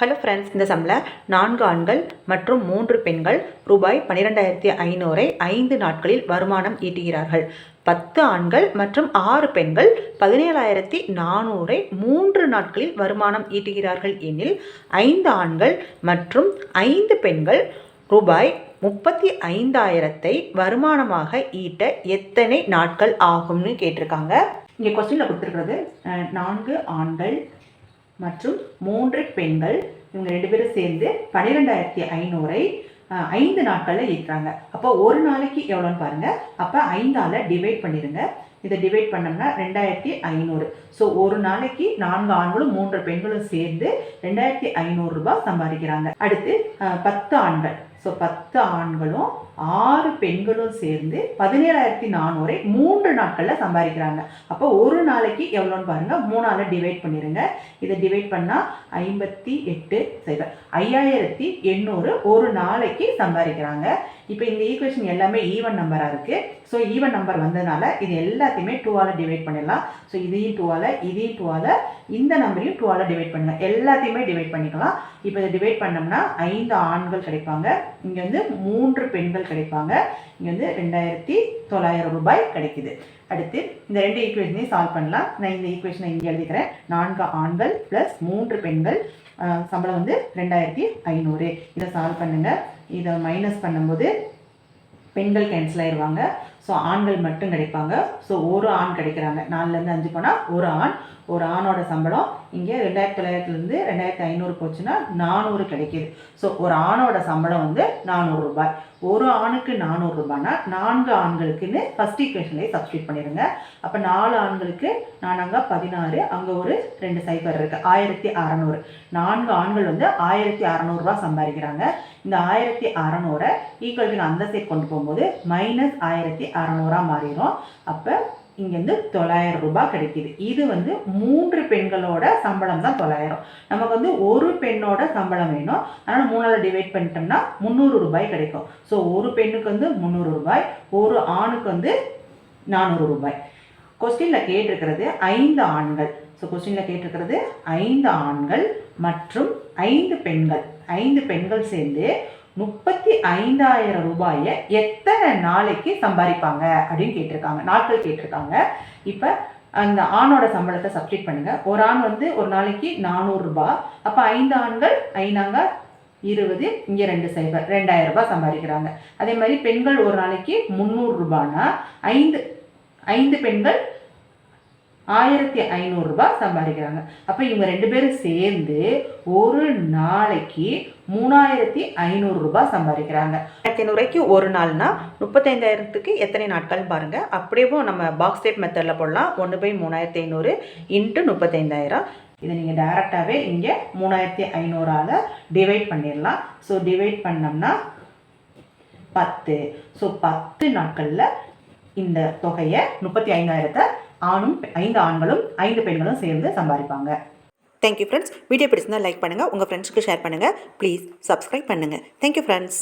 Hello friends இந்த சம்மில் நான்கு ஆண்கள் மற்றும் மூன்று பெண்கள் ரூபாய் பன்னிரெண்டாயிரத்தி ஐநூறை ஐந்து நாட்களில் வருமானம் ஈட்டுகிறார்கள். பத்து ஆண்கள் மற்றும் ஆறு பெண்கள் பதினேழாயிரத்தி நானூறை மூன்று நாட்களில் வருமானம் ஈட்டுகிறார்கள் எனில் ஐந்து ஆண்கள் மற்றும் ஐந்து பெண்கள் ரூபாய் முப்பத்தி ஐந்தாயிரத்தை வருமானமாக ஈட்ட எத்தனை நாட்கள் ஆகும்னு கேட்டிருக்காங்க. இங்கே கொஸ்டினில் கொடுத்துருக்கிறது நான்கு ஆண்கள் மற்றும் மூன்று பெண்கள் இவங்க ரெண்டு பேரும் சேர்ந்து பன்னிரெண்டாயிரத்தி ஐநூறை ஐந்து நாட்களில் ஈட்டுறாங்க அப்போ ஒரு நாளைக்கு எவ்வளோன்னு பாருங்கள் அப்போ ஐந்தால் டிவைட் பண்ணிடுங்க இதை டிவைட் பண்ணோம்னா ரெண்டாயிரத்தி ஐநூறு. ஸோ ஒரு நாளைக்கு நான்கு ஆண்களும் மூன்று பெண்களும் சேர்ந்து ரெண்டாயிரத்தி ஐநூறுரூபா சம்பாதிக்கிறாங்க. அடுத்து பத்து ஆண்கள். ஸோ பத்து ஆண்களும் ஆறு பெண்களும் சேர்ந்து பதினேழாயிரத்தி நானூறை மூன்று நாட்களில் சம்பாதிக்கிறாங்க. அப்போ ஒரு நாளைக்கு எவ்வளோன்னு பாருங்கள் மூணால டிவைட் பண்ணிடுங்க இதை டிவைட் பண்ணால் ஐம்பத்தி எட்டு சைபர் ஐயாயிரத்தி எண்ணூறு ஒரு நாளைக்கு சம்பாதிக்கிறாங்க. இப்போ இந்த ஈக்குவேஷன் எல்லாமே ஈவன் நம்பராக இருக்குது ஸோ ஈவன் நம்பர் வந்ததுனால இது எல்லாத்தையுமே டூவால் டிவைட் பண்ணிடலாம். ஸோ இதையும் டூவால் இதையும் டூவால் இந்த நம்பரையும் டூவால் டிவைட் பண்ணலாம் எல்லாத்தையுமே டிவைட் பண்ணிக்கலாம். இப்போ இதை டிவைட் பண்ணோம்னா ஐந்து ஆண்கள் கிடைப்பாங்க. இங்கே வந்து மூன்று பெண்கள் கிடைப்பாங்க. இங்கே வந்து ரெண்டாயிரத்தி தொள்ளாயிரம் ரூபாய் கிடைக்குது. அடுத்து இந்த ரெண்டு ஈக்குவேஷனையும் சால்வ் பண்ணலாம். நான் இந்த ஈக்குவேஷனை இங்கே எழுதிக்கிறேன். நான்கு ஆண்கள் ப்ளஸ் மூன்று பெண்கள். சம்பளம் வந்து ரெண்டாயிரத்தி ஐநூறு. இதை சால்வ் பண்ணுங்க. இதை மைனஸ் பண்ணும்போது பெண்கள் கேன்சல் ஆயிடுவாங்க ஸோ ஆண்கள் மட்டும் கிடைப்பாங்க. ஸோ ஒரு ஆண் கிடைக்கிறாங்க. நாலுலேருந்து அஞ்சு போனால் ஒரு ஆண் ஒரு ஆணோட சம்பளம் இங்கே ரெண்டாயிரத்தி தொள்ளாயிரத்துலேருந்து ரெண்டாயிரத்தி ஐநூறு போச்சுன்னா நானூறு கிடைக்கிது. ஸோ ஒரு ஆணோட சம்பளம் வந்து நானூறு ரூபாய். ஒரு ஆணுக்கு நானூறு ரூபானா நான்கு ஆண்களுக்குன்னு ஃபஸ்ட் ஈக்குவேஷன்லேயே சப்ஸ்டியூட் பண்ணிடுங்க அப்போ நாலு ஆண்களுக்கு நானாங்க பதினாறு அங்கே ஒரு ரெண்டு சைபர் இருக்குது ஆயிரத்தி அறநூறு. நான்கு ஆண்கள் வந்து ஆயிரத்தி அறநூறுபா சம்பாதிக்கிறாங்க. இந்த ஆயிரத்தி அறநூறை ஈக்குவல் டு அந்த சைட் கொண்டு போகும்போது மைனஸ் ஆயிரத்தி அறநூறா மாறிடும். அப்போ இங்கேருந்து தொள்ளாயிரம் ரூபாய் கிடைக்கிது. இது வந்து மூன்று பெண்களோட சம்பளம் தான் தொள்ளாயிரம். நமக்கு வந்து ஒரு பெண்ணோட சம்பளம் வேணும். அதனால் மூணால் டிவைட் பண்ணிட்டோம்னா முந்நூறு ரூபாய் கிடைக்கும். ஸோ ஒரு பெண்ணுக்கு வந்து முந்நூறு ரூபாய் ஒரு ஆணுக்கு வந்து நானூறு ரூபாய். கொஸ்டினில் கேட்டிருக்கிறது ஐந்து ஆண்கள். ஸோ கொஸ்டினில் கேட்டிருக்கிறது ஐந்து ஆண்கள் மற்றும் ஐந்து பெண்கள். ஐந்து பெண்கள் சேர்ந்து முப்பத்தி ஐந்தாயிரம் ரூபாயை எத்தனை நாளைக்கு சம்பாதிப்பாங்க அப்படின்னு கேட்டிருக்காங்க. நாட்கள் கேட்டிருக்காங்க. இப்போ அந்த ஆணோட சம்பளத்தை சப்ஸ்டிட் பண்ணுங்க. ஒரு ஆண் வந்து ஒரு நாளைக்கு நானூறுரூபா அப்போ ஐந்து ஆண்கள் ஐநாங்க இருபது இங்கே ரெண்டு சைபர் ரெண்டாயிரம் ரூபாய் சம்பாதிக்கிறாங்க. அதே மாதிரி பெண்கள் ஒரு நாளைக்கு முந்நூறுரூபான்னா ஐந்து ஐந்து பெண்கள் ஆயிரத்தி ஐநூறுரூபா சம்பாதிக்கிறாங்க. அப்போ இவங்க ரெண்டு பேரும் சேர்ந்து ஒரு நாளைக்கு மூணாயிரத்தி ஐநூறுரூபா சம்பாதிக்கிறாங்க. ஆயிரத்தி ஐநூறுரூவாய்க்கு ஒரு நாள்னா முப்பத்தைந்தாயிரத்துக்கு எத்தனை நாட்கள் பாருங்கள் அப்படியே நம்ம பாக்ஸ் டைப் மெத்தடில் போடலாம். ஒன்று பை மூணாயிரத்தி ஐநூறு இன்ட்டு முப்பத்தைந்தாயிரம். இதை நீங்கள் டைரெக்டாகவே இங்கே மூணாயிரத்தி ஐநூறால் டிவைட் பண்ணிடலாம். ஸோ டிவைட் பண்ணோம்னா பத்து. ஸோ பத்து நாட்களில் இந்த தொகையை முப்பத்தி ஐந்தாயிரத்தை ஆணும் ஐந்து ஆண்களும் ஐந்து பெண்களும் சேர்ந்து சம்பாதிப்பாங்க. தேங்க்யூ ஃப்ரெண்ட்ஸ் வீடியோ பிடிச்சிருந்தா லைக் பண்ணுங்கள் உங்கள் ஃப்ரெண்ட்ஸ்க்கு ஷேர் பண்ணுங்கள் ப்ளீஸ் சப்ஸ்கிரைப் பண்ணுங்கள் தேங்க்யூ ஃப்ரெண்ட்ஸ்